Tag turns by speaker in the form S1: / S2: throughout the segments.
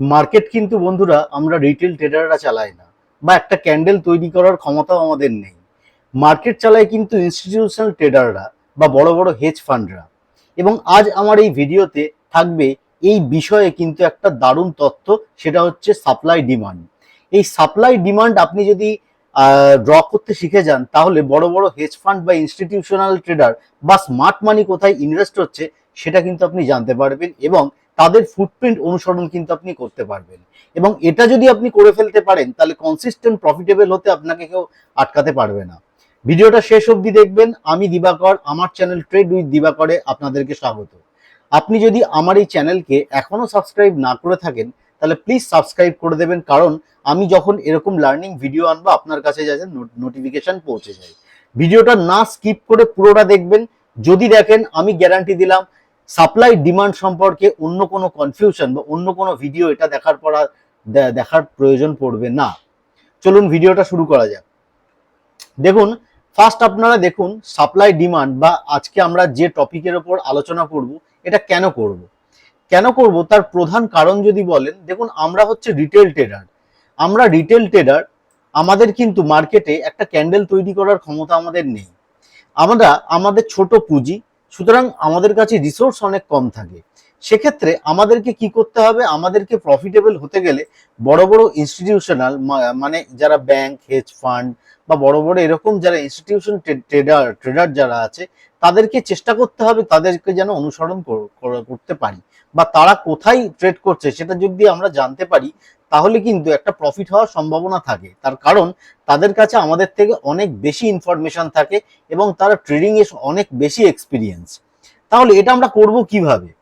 S1: Market কিন্তু বন্ধুরা আমরা রিটেল ট্রেডাররা চালাই না বা একটা ক্যান্ডেল তৈরি করার ক্ষমতাও আমাদের নেই। মার্কেট চালায় কিন্তু ইনস্টিটিউশনাল ট্রেডাররা বা বড় বড় হেজ ফান্ডরা এবং আজ আমার এই ভিডিওতে থাকবে এই বিষয়ে কিন্তু একটা দারুণ তথ্য, সেটা হচ্ছে সাপ্লাই ডিমান্ড এই সাপ্লাই ডিমান্ড আপনি যদি ড্র করতে শিখে যান, তাহলে বড় বড় হেজ ফান্ড বা ইনস্টিটিউশনাল ট্রেডার বা স্মার্ট মানি কোথায় ইনভেস্ট হচ্ছে, সেটা কিন্তু আপনি জানতে পারবেন এবং তাদের ফুটপ্রিন্ট অনুসরণ কিন্তু আপনি করতে পারবেন। এবং এটা যদি আপনি করে ফেলতে পারেন, তাহলে কনসিস্টেন্ট প্রফিটেবল হতে আপনাকে কেউ আটকাতে পারবে না। ভিডিওটা শেষ অবধি দেখবেন। আমি দিবাকর, আমার চ্যানেল ট্রেড উইথ দিবাকরে আপনাদেরকে স্বাগত। আপনি যদি আমার এই চ্যানেলকে এখনও সাবস্ক্রাইব না করে থাকেন, তাহলে প্লিজ সাবস্ক্রাইব করে দেবেন। কারণ আমি যখন এরকম লার্নিং ভিডিও আনব, আপনার কাছে যাতে নোটিফিকেশন পৌঁছে যায়। ভিডিওটা না স্কিপ করে পুরোটা দেখবেন। যদি দেখেন, আমি গ্যারান্টি দিলাম সাপ্লাই ডিমান্ড সম্পর্কে অন্য কোনো কনফিউশন বা অন্য কোনো ভিডিও এটা দেখার পর দেখার প্রয়োজন পড়বে না। চলুন ভিডিওটা শুরু করা যাক। দেখুন ফার্স্ট আপনারা দেখুন সাপ্লাই ডিমান্ড বা আজকে আমরা যে টপিকের ওপর আলোচনা করব, এটা কেন করব? কেন করব? তার প্রধান কারণ যদি বলেন, দেখুন আমরা হচ্ছে রিটেল ট্রেডার আমরা রিটেল ট্রেডার আমাদের কিন্তু মার্কেটে একটা ক্যান্ডেল তৈরি করার ক্ষমতা আমাদের নেই। আমরা, আমাদের ছোট পুঁজি সুতরাং আমাদের কাছে রিসোর্স অনেক কম থাকে। সেক্ষেত্রে আমাদেরকে কি করতে হবে? আমাদেরকে প্রফিটেবল হতে গেলে বড় বড় ইনস্টিটিউশনাল মানে যারা ব্যাংক হেজ ফান্ড বা বড় বড় এরকম যারা ইনস্টিটিউশন ট্রেডার ট্রেডার যারা আছে, তাদেরকে চেষ্টা করতে হবে তাদেরকে যেন অনুসরণ কর- কর- করতে পারি। বা তারা কোথায় ট্রেড করছে সেটা যদি আমরা জানতে পারি, তাহলে কিন্তু একটা প্রফিট হওয়ার সম্ভাবনা থাকে। তার কারণ তাদের কাছে আমাদের থেকে অনেক বেশি ইনফরমেশন থাকে এবং তারা ট্রেডিং এ অনেক বেশি এক্সপিরিয়েন্স তাহলে এটা আমরা করব কীভাবে?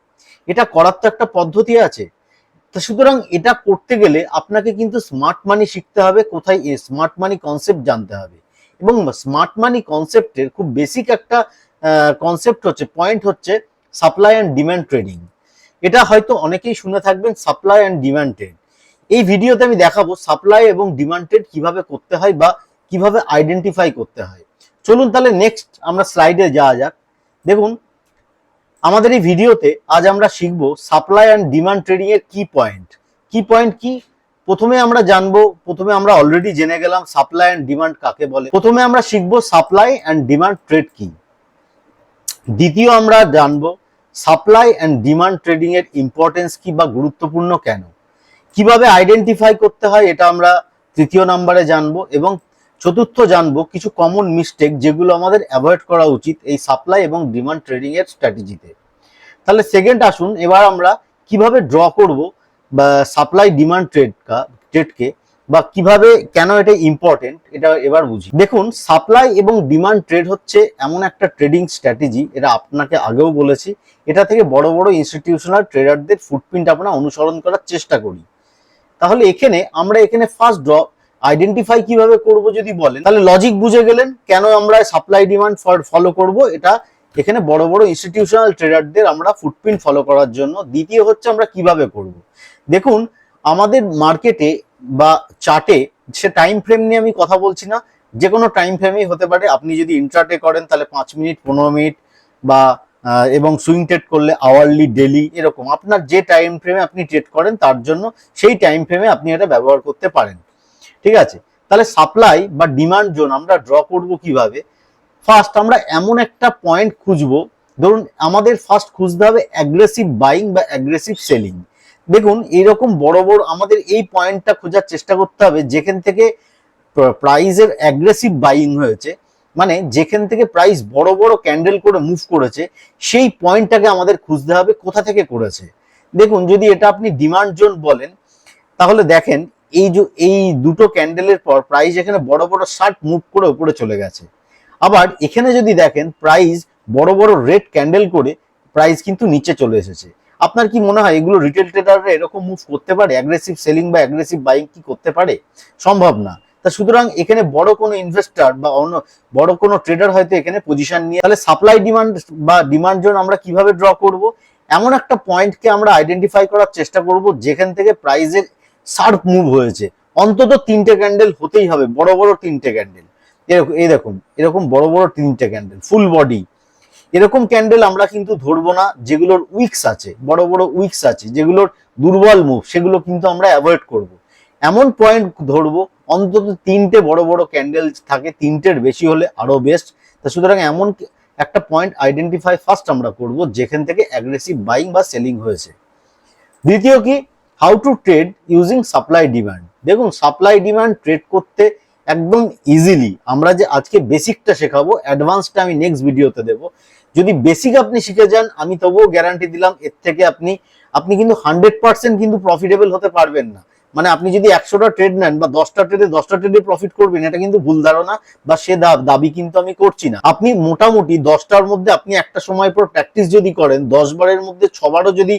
S1: এটা করার তো একটা পদ্ধতি আছে। তো সুতরাং এটা করতে গেলে আপনাকে কিন্তু স্মার্ট মানি শিখতে হবে, কোথায় এ স্মার্ট মানি কনসেপ্ট জানতে হবে। এবং স্মার্ট মানি কনসেপ্টের খুব বেসিক একটা কনসেপ্ট হচ্ছে পয়েন্ট হচ্ছে সাপ্লাই অ্যান্ড ডিমান্ড ট্রেডিং এটা হয়তো অনেকেই শুনে থাকবেন সাপ্লাই অ্যান্ড ডিমান্ড ট্রেড এই ভিডিওতে আমি দেখাবো সাপ্লাই এবং ডিমান্ড ট্রেড কীভাবে করতে হয় বা কীভাবে আইডেন্টিফাই করতে হয়। চলুন তাহলে নেক্সট আমরা স্লাইডে যাওয়া যাক। দেখুন আমাদের এই ভিডিওতে আজ আমরা শিখব সাপ্লাই অ্যান্ড ডিমান্ড ট্রেডিং এর কি পয়েন্ট। কি পয়েন্ট কি? প্রথমে আমরা জানব, প্রথমে আমরা অলরেডি জেনে গেলাম সাপ্লাই অ্যান্ড ডিমান্ড কাকে বলে। প্রথমে আমরা শিখব সাপ্লাই অ্যান্ড ডিমান্ড ট্রেড কি। দ্বিতীয় আমরা জানব সাপ্লাই অ্যান্ড ডিমান্ড ট্রেডিং এর ইম্পর্টেন্স কি বা গুরুত্বপূর্ণ কেন। কীভাবে আইডেন্টিফাই করতে হয় এটা আমরা তৃতীয় নাম্বারে জানব এবং চতুর্থ জানব কিছু কমন মিস্টেক যেগুলো আমাদের অ্যাভয়েড করা উচিত এই সাপ্লাই এবং ডিমান্ড ট্রেডিং এর স্ট্র্যাটেজিতে তাহলে সেকেন্ড আসুন, এবার আমরা কীভাবে ড্র করব বা সাপ্লাই ডিমান্ড ট্রেড ট্রেডকে বা কীভাবে কেন এটা ইম্পর্টেন্ট এটা এবার বুঝি। দেখুন সাপ্লাই এবং ডিমান্ড ট্রেড হচ্ছে এমন একটা ট্রেডিং স্ট্র্যাটেজি এটা আপনাকে আগেও বলেছি, এটা থেকে বড় বড় ইনস্টিটিউশনাল ট্রেডারদের ফুটপ্রিন্ট আমরা অনুসরণ করার চেষ্টা করি। তাহলে এখানে আমরা এখানে ফার্স্ট ড্র আইডেন্টিফাই কীভাবে করব যদি বলেন, তাহলে লজিক বুঝে গেলেন কেন আমরা সাপ্লাই ডিমান্ড ফলো করব। এটা এখানে বড় বড় ইনস্টিটিউশনাল ট্রেডারদের আমরা ফুটপ্রিন্ট ফলো করার জন্য। দ্বিতীয় হচ্ছে আমরা কীভাবে করব। দেখুন, আমাদের মার্কেটে বা চার্টে সে টাইম ফ্রেম নিয়ে আমি কথা বলছি না। যে কোনো টাইম ফ্রেমেই হতে পারে। আপনি যদি ইন্ট্রাটে করেন, তাহলে পাঁচ মিনিট, পনেরো মিনিট বা এবং সুইং ট্রেড করলে আওয়ারলি ডেলি এরকম। আপনার যে টাইম ফ্রেমে আপনি ট্রেড করেন, তার জন্য সেই টাইম ফ্রেমে আপনি এটা ব্যবহার করতে পারেন। ঠিক আছে? তাহলে সাপ্লাই বা ডিমান্ড জোন আমরা ড্র করব কীভাবে? ফার্স্ট আমরা এমন একটা পয়েন্ট খুঁজবো, ধরুন আমাদের ফার্স্ট খুঁজতে হবে অ্যাগ্রেসিভ বাইং বা অ্যাগ্রেসিভ সেলিং দেখুন এরকম বড় বড় আমাদের এই পয়েন্টটা খোঁজার চেষ্টা করতে হবে, যেখান থেকে প্রাইজের অ্যাগ্রেসিভ বাইং হয়েছে মানে যেখান থেকে প্রাইস বড় বড় ক্যান্ডেল করে মুভ করেছে, সেই পয়েন্টটাকে আমাদের খুঁজতে হবে কোথা থেকে করেছে। দেখুন, যদি এটা আপনি ডিমান্ড জোন বলেন, তাহলে দেখেন এই যে, এই দুটো ক্যান্ডেলের পর প্রাইস এখানে বড় বড় শার্ট মুভ করে উপরে চলে গেছে। আবার এখানে যদি দেখেন প্রাইস বড় বড় রেড ক্যান্ডেল করে প্রাইস কিন্তু নিচে চলে এসেছে। আপনার কি মনে হয়, এগুলো রিটেল ট্রেডাররা এরকম মুভ করতে পারে? অ্যাগ্রেসিভ সেলিং বা অ্যাগ্রেসিভ বাইং কি করতে পারে? সম্ভব না। তা সুতরাং এখানে বড় কোনো ইনভেস্টর বা অন্য, বড় কোনো ট্রেডার হয়তো এখানে পজিশন নিয়ে, তাহলে সাপ্লাই ডিমান্ড বা ডিমান্ড জোন আমরা কীভাবে ড্র করব? এমন একটা পয়েন্টকে আমরা আইডেন্টিফাই করার চেষ্টা করব, যেখান থেকে প্রাইজের শার্প মুভ হয়েছে। অন্তত তিনটে ক্যান্ডেল হতেই হবে, বড় বড় তিনটে ক্যান্ডেল এরকম এই দেখুন, এরকম বড় বড় তিনটে ক্যান্ডেল ফুল বডি এরকম ক্যান্ডেল আমরা কিন্তু ধরবো না, যেগুলোর উইক্স আছে, বড় বড় উইকস আছে, যেগুলোর দুর্বল মুভ, সেগুলো কিন্তু আমরা অ্যাভয়েড করব। এমন পয়েন্ট ধরবো, অন্তত তিনটে বড় বড় ক্যান্ডেল থাকে, তিনটের বেশি হলে আরও বেস্ট তা সুতরাং এমন একটা পয়েন্ট আইডেন্টিফাই ফার্স্ট আমরা করব, যেখান থেকে অ্যাগ্রেসিভ বাইং বা সেলিং হয়েছে। দ্বিতীয় কি how to trade using supply demand দেখুন সাপ্লাই ডিমান্ড ট্রেড করতে একদম ইজিলি আমরা যে আজকে বেসিকটা শেখাবো অ্যাডভান্সটা আমি নেক্সট ভিডিওতে দেবো। যদি বেসিক আপনি শিখে যান, আমি তবুও গ্যারান্টি দিলাম, এর থেকে আপনি আপনি কিন্তু হান্ড্রেড পার্সেন্ট কিন্তু প্রফিটেবল হতে পারবেন না। মানে আপনি যদি একশোটা ট্রেড নেন বা দশটা ট্রেডে দশটা ট্রেডে প্রফিট করবেন, এটা কিন্তু ভুল ধারণা বা সে দাবি কিন্তু আমি করছি না। আপনি মোটামুটি দশটার মধ্যে আপনি একটা সময় পর প্র্যাকটিস যদি করেন, দশ বারের মধ্যে ছবারও যদি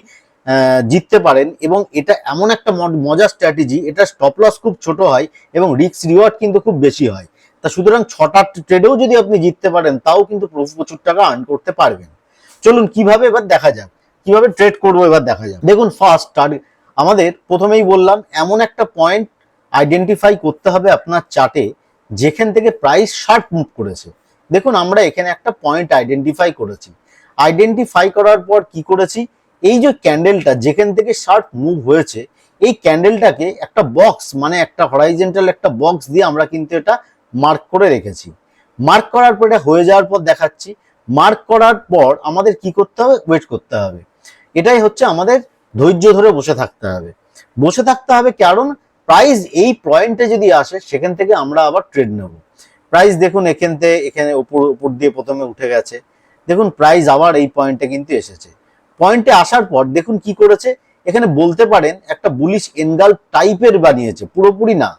S1: জিততে পারেন এবং এটা এমন একটা মজার স্ট্র্যাটেজি এটা স্টপ লস খুব ছোট হয় এবং রিস্ক রিওয়ার্ড কিন্তু খুব বেশি হয়। তা সুতরাং ছটা ট্রেডেও যদি আপনি জিততে পারেন, তাও কিন্তু প্র- প্রচুর টাকা আর্ন করতে পারবেন। চলুন কীভাবে এবার দেখা যাক, কীভাবে ট্রেড করব এবার দেখা যাক। দেখুন ফার্স্ট আমাদের প্রথমেই বললাম, এমন একটা পয়েন্ট আইডেন্টিফাই করতে হবে আপনার চার্টে যেখান থেকে প্রাইস শার্প মুভ করেছে। দেখুন আমরা এখানে একটা পয়েন্ট আইডেন্টিফাই করেছি। আইডেন্টিফাই করার পর কি করেছি? এই যে ক্যান্ডেলটা যেখান থেকে শার্প মুভ হয়েছে, এই ক্যান্ডেলটাকে একটা বক্স মানে একটা হরাইজেন্টাল একটা বক্স দিয়ে আমরা কিন্তু এটা মার্ক করে রেখেছি। মার্ক করার পর এটা হয়ে যাওয়ার পর দেখাচ্ছি। মার্ক করার পর আমাদের কি করতে হবে? ওয়েট করতে হবে। এটাই হচ্ছে আমাদের ধৈর্য ধরে বসে থাকতে হবে। বসে থাকতে হবে কারণ প্রাইস এই পয়েন্টে যদি আসে, সেখান থেকে আমরা আবার ট্রেড নেব। প্রাইস দেখুন এখান থেকে, এখানে উপর উপর দিয়ে প্রথমে উঠে গেছে। দেখুন প্রাইস আবার এই পয়েন্টে কিন্তু এসেছে। পয়েন্টে আসার পর দেখুন কি করেছে। এখানে বলতে পারেন একটা বুলিশ এনগাল টাইপের বানিয়েছে, পুরোপুরি না।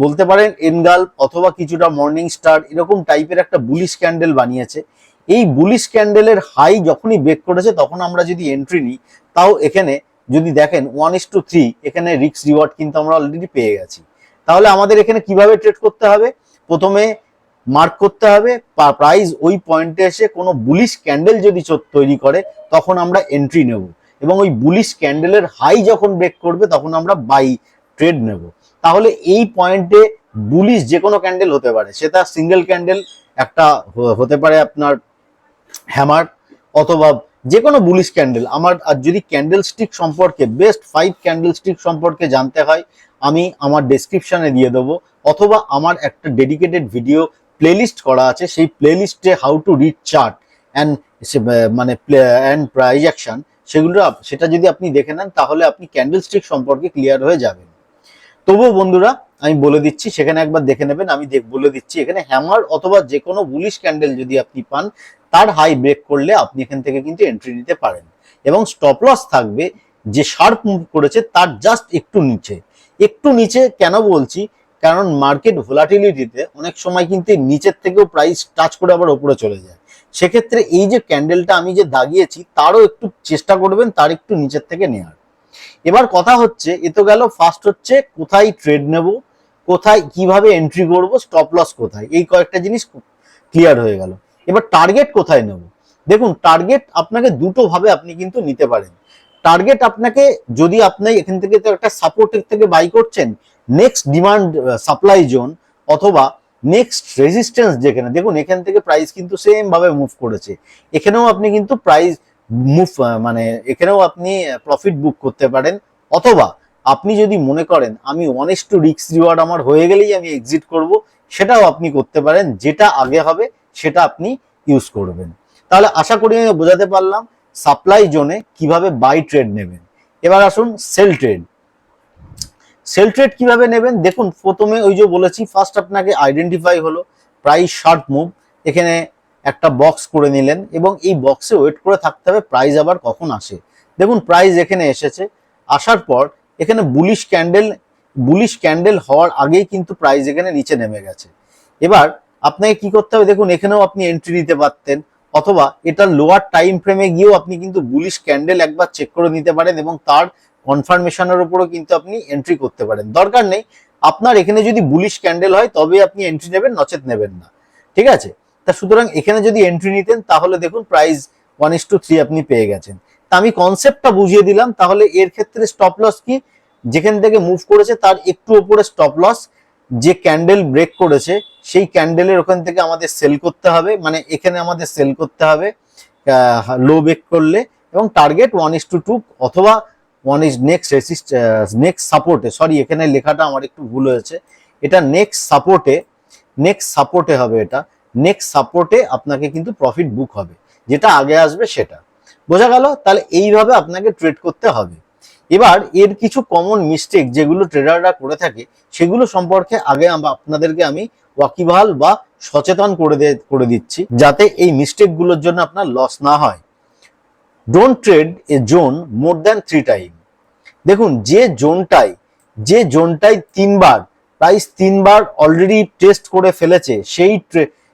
S1: বলতে পারেন এনগাল অথবা কিছুটা মর্নিং স্টার এরকম টাইপের একটা বুলিশ ক্যান্ডেল বানিয়েছে। এই বুলিশ ক্যান্ডেলের হাই যখনই ব্রেক করেছে, তখন আমরা যদি এন্ট্রি নিই, তাও এখানে যদি দেখেন ওয়ান ইস টু থ্রি এখানে রিক্স রিওয়ার্ড কিন্তু আমরা অলরেডি পেয়ে গেছি। তাহলে আমাদের এখানে কীভাবে ট্রেড করতে হবে? প্রথমে মার্ক করতে হবে প্রাইস ওই পয়েন্টে এসে কোনো বুলিশ ক্যান্ডেল যদি তৈরি করে, তখন আমরা এন্ট্রি নেব। এবং ওই বুলিশ ক্যান্ডেলের হাই যখন ব্রেক করবে, তখন আমরা বাই ট্রেড নেব। তাহলে এই পয়েন্টে বুলিশ যে কোনো ক্যান্ডেল হতে পারে, সেটা সিঙ্গেল ক্যান্ডেল একটা হতে পারে আপনার হ্যামার অথবা যে কোনো বুলিশ ক্যান্ডেল আমার, আর যদি ক্যান্ডেল স্টিক সম্পর্কে বেস্ট ফাইভ ক্যান্ডেল স্টিক সম্পর্কে জানতে হয়, আমি আমার ডেসক্রিপশনে দিয়ে দেবো, অথবা আমার একটা ডেডিকেটেড ভিডিও প্লেলিস্ট করা আছে, সেই প্লেলিস্টে how to read chart and মানে অ্যান্ড প্রাইজ অ্যাকশন সেগুলো সেটা যদি আপনি দেখে নেন, তাহলে আপনি ক্যান্ডেল স্টিক সম্পর্কে ক্লিয়ার হয়ে যাবেন। তবুও বন্ধুরা, আমি বলে দিচ্ছি, সেখানে একবার দেখে নেবেন, আমি বলে দিচ্ছি, এখানে হ্যামার অথবা যে কোনো বুলিশ ক্যান্ডেল যদি আপনি পান, তার হাই ব্রেক করলে আপনি এখান থেকে কিন্তু এন্ট্রি নিতে পারেন। এবং স্টপ লস থাকবে, যে শার্প মুভ করেছে, তার জাস্ট একটু নিচে। একটু নিচে কেন বলছি? কারণ মার্কেট ভোলাটিলিটিতে অনেক সময় কিন্তু নিচের থেকেও প্রাইস টাচ করে আবার ওপরে চলে যায়। সেক্ষেত্রে এই যে ক্যান্ডেলটা আমি যে দাগিয়েছি, তারও একটু চেষ্টা করবেন, তার একটু নিচের থেকে নেওয়ার এবার কথা হচ্ছে, এ তো গেল ফার্স্ট হচ্ছে কোথায় ট্রেড নেব, কোথায় কীভাবে এন্ট্রি করব স্টপ লস কোথায়? এই কয়েকটা জিনিস ক্লিয়ার হয়ে গেল। এবার টার্গেট কোথায় নেব? দেখুন টার্গেট আপনাকে দুটো ভাবে আপনি কিন্তু নিতে পারেন। টার্গেট আপনাকে যদি আপনি এখান থেকে তো একটা সাপোর্টের থেকে বাই করছেন নেক্সট ডিমান্ড সাপ্লাই জোন অথবা নেক্সট রেজিস্ট্যান্স যেখানে, দেখুন, এখান থেকে প্রাইস কিন্তু সেম ভাবে মুভ করেছে। এখানেও আপনি কিন্তু প্রাইস মুভ মানে এখানেও আপনি প্রফিট বুক করতে পারেন। অথবা আপনি যদি মনে করেন, আমি অনেস টু রিক্স রিওয়ার্ড আমার হয়ে গেলেই আমি এক্সিট করব, সেটাও আপনি করতে পারেন, যেটা আগে হবে, সেটা আপনি ইউজ করবেন। তাহলে আশা করি আমি বোঝাতে পারলাম সাপ্লাই জোনে কীভাবে বাই ট্রেড নেবেন। এবার আসুন সেল ট্রেড সেল ট্রেড কীভাবে নেবেন? দেখুন, প্রথমে ওই যে বলেছি ফার্স্ট আপনাকে আইডেন্টিফাই হলো প্রাইস শার্ট মুভ এখানে একটা বক্স করে নিলেন এবং এই বক্সে ওয়েট করে থাকতে হবে প্রাইস আবার কখন আসে। দেখুন প্রাইস এখানে এসেছে, আসার পর এখানে বুলিশ ক্যান্ডেল বুলিশ ক্যান্ডেল হওয়ার আগেই কিন্তু প্রাইস এখানে নিচে নেমে গেছে। এবার আপনাকে কি করতে হবে? দেখুন, এখানেও আপনি এন্ট্রি নিতে পারতেন, অথবা এটা লোয়ার টাইম ফ্রেমে গিয়েও আপনি কিন্তু বুলিশ ক্যান্ডেল একবার চেক করে নিতে পারেন এবং তার কনফার্মেশনের উপরও কিন্তু আপনি এন্ট্রি করতে পারেন। দরকার নেই, আপনার এখানে যদি বুলিশ ক্যান্ডেল হয় তবে আপনি এন্ট্রি নেবেন, নচেত নেবেন না। ঠিক আছে? তা সুতরাং এখানে যদি এন্ট্রি নিতেন, তাহলে দেখুন price one is two three আপনি পেয়ে গেছেন। তা আমি কনসেপ্টটা বুঝিয়ে দিলাম, তাহলে এর ক্ষেত্রে স্টপ লস কি? যেখান থেকে মুভ করেছে, তার একটু ওপরে স্টপ লস যে ক্যান্ডেল ব্রেক করেছে, সেই ক্যান্ডেলের ওখান থেকে আমাদের সেল করতে হবে। মানে এখানে আমাদের সেল করতে হবে লো ব্রেক করলে। এবং target one is to two অথবা one is next resist next সাপোর্টে সরি এখানে লেখাটা আমার একটু ভুল হয়েছে। এটা নেক্সট সাপোর্টে নেক্সট সাপোর্টে হবে এটা। নেক্সট সাপোর্টে আপনাকে কিন্তু প্রফিট বুক হবে। যেটা আগে আসবে সেটা। বোঝা গেল? তাহলে এইভাবে আপনাকে ট্রেড করতে হবে। এবার এর কিছু কমন মিস্টেক যেগুলো ট্রেডাররা করে থাকে, সেগুলো সম্পর্কে আগে আপনাদেরকে আমি ওয়াকিবহাল বা সচেতন করে করে দিচ্ছি। যাতে এই মিস্টেকগুলোর জন্য আপনার লস না হয়। Don't trade a zone more than three time দেখুন, যে জোনটাই যে জোনটাই তিনবার প্রাইস তিনবার অলরেডি টেস্ট করে ফেলেছে, সেই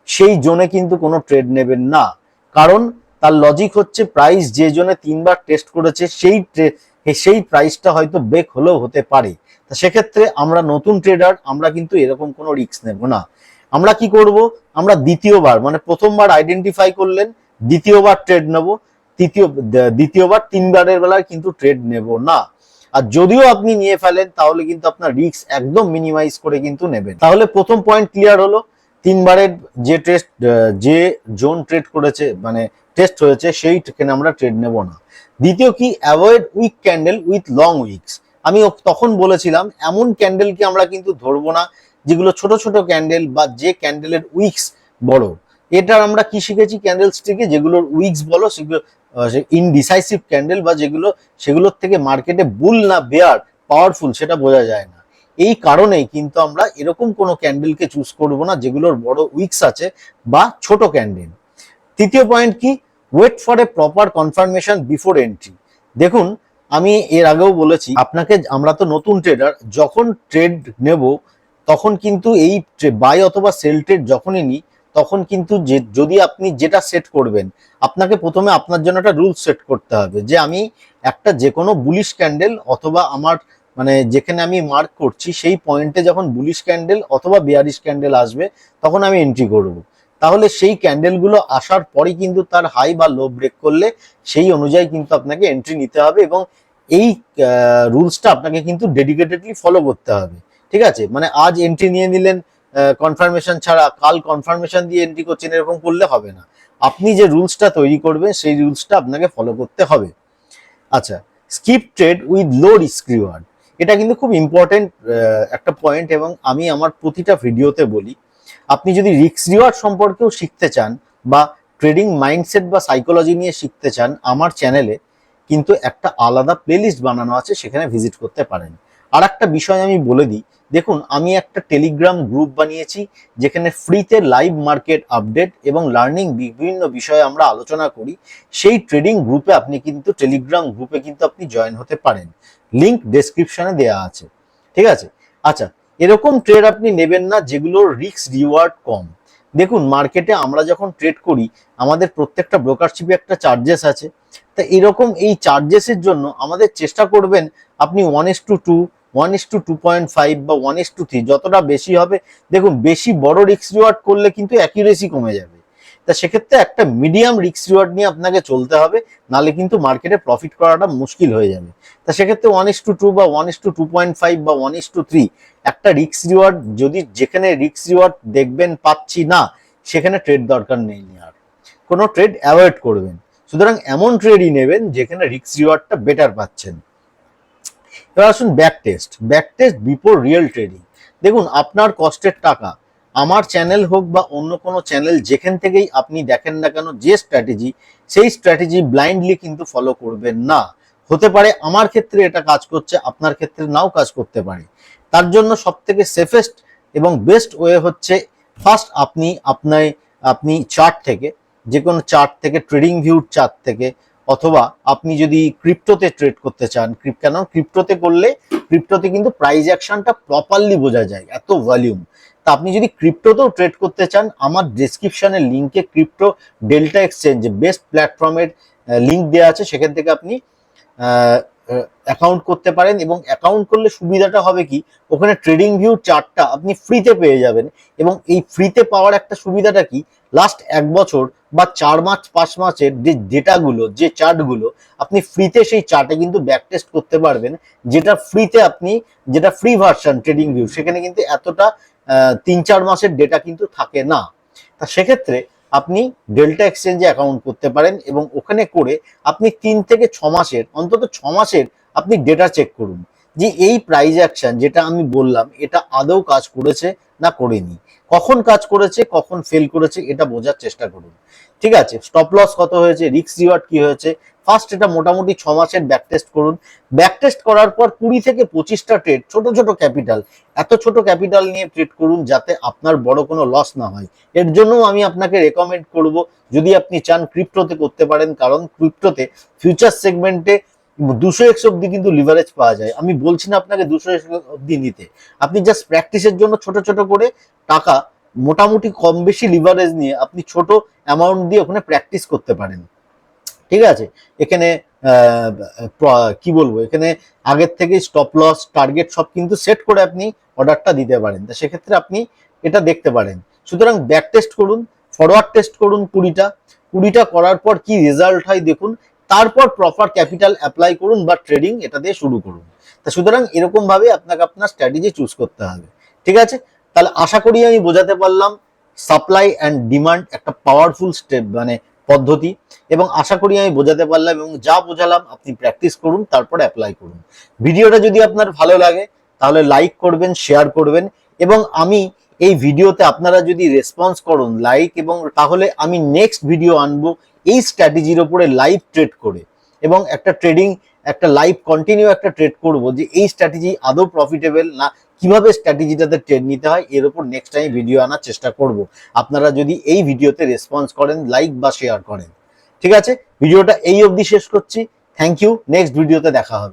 S1: সেই জোনে কিন্তু কোনো ট্রেড নেবেন না। কারণ তার লজিক হচ্ছে প্রাইস যে জোনে তিনবার টেস্ট করেছে, সেই সেই প্রাইসটা হয়তো ব্রেক হলেও হতে পারে। তা সেক্ষেত্রে আমরা নতুন ট্রেডার আমরা কিন্তু এরকম কোনো রিস্ক নেব না। আমরা কি করব? আমরা দ্বিতীয়বার মানে প্রথমবার আইডেন্টিফাই করলেন, দ্বিতীয়বার ট্রেড নেব। তৃতীয় দ্বিতীয়বার, তিনবারের বেলায় কিন্তু ট্রেড নেব না। আর যদিও আপনি নিয়ে ফেলেন, তাহলে কিন্তু আপনার রিস্ক একদম মিনিমাইজ করে কিন্তু নেবেন। তাহলে প্রথম পয়েন্ট ক্লিয়ার হলো, তিনবারের যে টেস্ট যে জোন ট্রেড করেছে মানে টেস্ট হয়েছে সেই সেখানে আমরা ট্রেড নেব না। দ্বিতীয় কি? Avoid weak candle with long wicks আমি তখন বলেছিলাম, এমন ক্যান্ডেলকে আমরা কিন্তু ধরবো না, যেগুলো ছোট ছোট ক্যান্ডেল বা যে ক্যান্ডেলের উইকস বড়। এটার আমরা কি শিখেছি? ক্যান্ডেল স্টিকে যেগুলোর উইকস বলো, সেগুলো ইনডিসাইসিভ ক্যান্ডেল বা যেগুলো, সেগুলোর থেকে মার্কেটে বুল না বেয়ার পাওয়ারফুল সেটা বোঝা যায় না। এই কারণেই কিন্তু আমরা এরকম কোনো ক্যান্ডেলকে চুজ করব না, যেগুলোর বড় উইকস আছে বা ছোট ক্যান্ডেল তৃতীয় পয়েন্ট কি? Wait for a proper confirmation before entry দেখুন, আমি এর আগেও বলেছি, আপনাকে আমরা তো নতুন ট্রেডার যখন ট্রেড নেব, তখন কিন্তু এই বাই অথবা সেল ট্রেড যখনই নিই তখন কিন্তু যে, যদি আপনি যেটা সেট করবেন, আপনাকে প্রথমে আপনার জন্য একটা রুল সেট করতে হবে যে, আমি একটা যে কোনো বুলিশ ক্যান্ডেল অথবা আমার মানে যেখানে আমি মার্ক করছি, সেই পয়েন্টে যখন বুলিশ ক্যান্ডেল অথবা বিয়ারিশ ক্যান্ডেল আসবে, তখন আমি এন্ট্রি করব। তাহলে সেই ক্যান্ডেলগুলো আসার পরই কিন্তু তার হাই বা লো ব্রেক করলে, সেই অনুযায়ী কিন্তু আপনাকে এন্ট্রি নিতে হবে এবং এই রুলসটা আপনাকে কিন্তু ডেডিকেটেডলি ফলো করতে হবে। ঠিক আছে? মানে আজ এন্ট্রি নিয়ে নিলেন কনফার্মেশন ছাড়া কাল কনফার্মেশন দিয়ে এন্ট্রি করছেন এরকম করলে হবে না। আপনি যে রুলসটা তৈরি করবেন, সেই রুলসটা আপনাকে ফলো করতে হবে। আচ্ছা skip trade with low risk reward এটা কিন্তু খুব ইম্পর্টেন্ট একটা পয়েন্ট এবং আমি আমার প্রতিটা ভিডিওতে বলি, আপনি যদি রিস্ক রিওয়ার্ড সম্পর্কেও শিখতে চান বা ট্রেডিং মাইন্ডসেট বা সাইকোলজি নিয়ে শিখতে চান, আমার চ্যানেলে কিন্তু একটা আলাদা প্লেলিস্ট বানানো আছে, সেখানে ভিজিট করতে পারেন। আর একটা বিষয় আমি বলে দিই দেখুন, আমি একটা টেলিগ্রাম গ্রুপ বানিয়েছি, যেখানে ফ্রিতে লাইভ মার্কেট আপডেট এবং লার্নিং বিভিন্ন বিষয়ে আমরা আলোচনা করি। সেই ট্রেডিং গ্রুপে আপনি কিন্তু টেলিগ্রাম গ্রুপে কিন্তু আপনি জয়েন হতে পারেন। লিংক ডেসক্রিপশনে দেওয়া আছে। ঠিক আছে? আচ্ছা এরকম ট্রেড আপনি নেবেন না যেগুলোর রিস্ক রিওয়ার্ড কম। দেখুন মার্কেটে আমরা যখন ট্রেড করি, আমাদের প্রত্যেকটা ব্রোকারশিপে একটা চার্জেস আছে। তা এরকম এই চার্জেসের জন্য আমাদের চেষ্টা করবেন, আপনি one is to two one is to two point five বা ওয়ান ইস টু থ্রি যতটা বেশি হবে, দেখুন, বেশি বড় রিস্ক রিওয়ার্ড করলে কিন্তু অ্যাকিউরেসি কমে যাবে। তা সেক্ষেত্রে একটা মিডিয়াম রিক্স রিওয়ার্ড নিয়ে আপনাকে চলতে হবে নালে কিন্তু মার্কেটে প্রফিট করাটা মুশকিল হয়ে যাবে। তা সেক্ষেত্রে ওয়ান ইস টু টু বা one is to two point five বা ওয়ান ইস টু থ্রি একটা রিস্ক রিওয়ার্ড যদি যেখানে রিস্ক রিওয়ার্ড দেখবেন পাচ্ছি না, সেখানে ট্রেড দরকার নেই আর। কোনো ট্রেড অ্যাভয়েড করবেন। সুতরাং এমন ট্রেডই নেবেন যেখানে রিক্স রিওয়ার্ডটা বেটার পাচ্ছেন। এবার আসুন back test back test before real trading দেখুন, আপনার কষ্টের টাকা, আমার চ্যানেল হোক বা অন্য কোনো চ্যানেল যেখান থেকেই আপনি দেখেন না কেন, যে স্ট্র্যাটেজি সেই স্ট্র্যাটেজি ব্লাইন্ডলি কিন্তু ফলো করবেন না। হতে পারে আমার ক্ষেত্রে এটা কাজ করছে, আপনার ক্ষেত্রে নাও কাজ করতে পারে। তার জন্য সব থেকে সেফেস্ট এবং বেস্ট ওয়ে হচ্ছে ফার্স্ট আপনি আপনার, আপনি চার্ট থেকে যে কোনো চার্ট থেকে ট্রেডিং ভিউর চার্ট থেকে অথবা আপনি যদি ক্রিপ্টোতে ট্রেড করতে চান ক্রিপ কেন? ক্রিপ্টোতে করলে ক্রিপ্টোতে কিন্তু প্রাইস অ্যাকশনটা প্রপারলি বোঝা যায়, এত ভলিউম তা আপনি যদি ক্রিপ্টোতেও ট্রেড করতে চান, আমার ডেসক্রিপশনের লিঙ্কে ক্রিপ্টো ডেল্টা এক্সচেঞ্জ বেস্ট প্ল্যাটফর্মের লিঙ্ক দেওয়া আছে, সেখান থেকে আপনি অ্যাকাউন্ট করতে পারেন এবং অ্যাকাউন্ট করলে সুবিধাটা হবে কি? ওখানে ট্রেডিং ভিউ চার্টটা আপনি ফ্রিতে পেয়ে যাবেন এবং এই ফ্রিতে পাওয়ার একটা সুবিধাটা কি? লাস্ট এক বছর বা চার মাস, পাঁচ মাসের যে ডেটাগুলো যে চার্টগুলো আপনি ফ্রিতে সেই চার্টে কিন্তু ব্যাক টেস্ট করতে পারবেন, যেটা ফ্রিতে আপনি, যেটা ফ্রি ভার্সন ট্রেডিং ভিউ সেখানে কিন্তু এতটা তিন চার মাসের ডেটা কিন্তু থাকে না। তা সেক্ষেত্রে আপনি ডেল্টা এক্সচেঞ্জে অ্যাকাউন্ট করতে পারেন এবং ওখানে করে আপনি তিন থেকে ছ মাসের, অন্তত ছ মাসের আপনি ডেটা চেক করুন। যে এই প্রাইজ অ্যাকশন যেটা আমি বললাম, এটা আদৌ কাজ করেছে না করেনি? কখন কাজ করেছে, কখন ফেল করেছে, এটা বোঝার চেষ্টা করুন। ঠিক আছে? স্টপ লস কত হয়েছে? রিক্স রিওয়ার্ড কি হয়েছে? ফার্স্ট এটা মোটামুটি ছ মাসের ব্যাক টেস্ট করুন। ব্যাক টেস্ট করার পর কুড়ি থেকে পঁচিশটা ট্রেড ছোট ছোট ক্যাপিটাল এত ছোট ক্যাপিটাল নিয়ে ট্রেড করুন যাতে আপনার বড় কোনো লস না হয়। এর জন্য আমি আপনাকে রেকমেন্ড করব, যদি আপনি চান ক্রিপ্টোতে করতে পারেন, কারণ ক্রিপ্টোতে ফিউচার সেগমেন্টে দুশো এক্স অব্দি কিন্তু লিভারেজ পাওয়া যায়। আমি বলছি না আপনাকে দুশো এক্স অব্দি নিতে। আপনি জাস্ট প্র্যাকটিসের জন্য ছোট ছোট করে টাকা, মোটামুটি কম বেশি লিভারেজ নিয়ে আপনি ছোট অ্যামাউন্ট দিয়ে ওখানে প্র্যাকটিস করতে পারেন। ঠিক আছে? এখানে কি বলব? এখানে আগের থেকে স্টপ লস টার্গেট সব কিন্তু সেট করে আপনি অর্ডারটা দিতে পারেন। তা সেক্ষেত্রে আপনি এটা দেখতে পারেন। সুতরাং ব্যাক টেস্ট করুন ফরওয়ার্ড টেস্ট করুন কুড়িটা। কুড়িটা করার পর কি রেজাল্ট হয় দেখুন। তারপর প্রপার ক্যাপিটাল অ্যাপ্লাই করুন বা ট্রেডিং এটা দিয়ে শুরু করুন। তা সুতরাং এরকম ভাবে আপনাকে আপনার স্ট্র্যাটেজি চুজ করতে হবে। ঠিক আছে? তাহলে আশা করি আমি বোঝাতে পারলাম সাপ্লাই অ্যান্ড ডিমান্ড একটা পাওয়ারফুল স্টেপ মানে পদ্ধতি এবং আশা করি আমি বোঝাতে পারলাম এবং যা বোঝালাম আপনি প্র্যাকটিস করুন, তারপর অ্যাপ্লাই করুন। ভিডিওটা যদি আপনার ভালো লাগে তাহলে লাইক করবেন শেয়ার করবেন এবং আমি এই ভিডিওতে আপনারা যদি রেসপন্স করুন লাইক এবং তাহলে আমি নেক্সট ভিডিও আনব এই স্ট্র্যাটেজির ওপরে লাইভ ট্রেড করে এবং একটা ট্রেডিং একটা লাইভ কন্টিনিউ একটা ট্রেড করব যে এই স্ট্র্যাটেজি আদৌ প্রফিটেবল না, কীভাবে স্ট্র্যাটেজিটাতে ট্রেড নিতে হয়, এর উপর নেক্সট টাইম ভিডিও আনার চেষ্টা করব। আপনারা যদি এই ভিডিওতে রেসপন্স করেন লাইক বা শেয়ার করেন। ঠিক আছে? ভিডিওটা এই অবধি শেষ করছি। থ্যাংক ইউ নেক্সট ভিডিওতে দেখা হবে।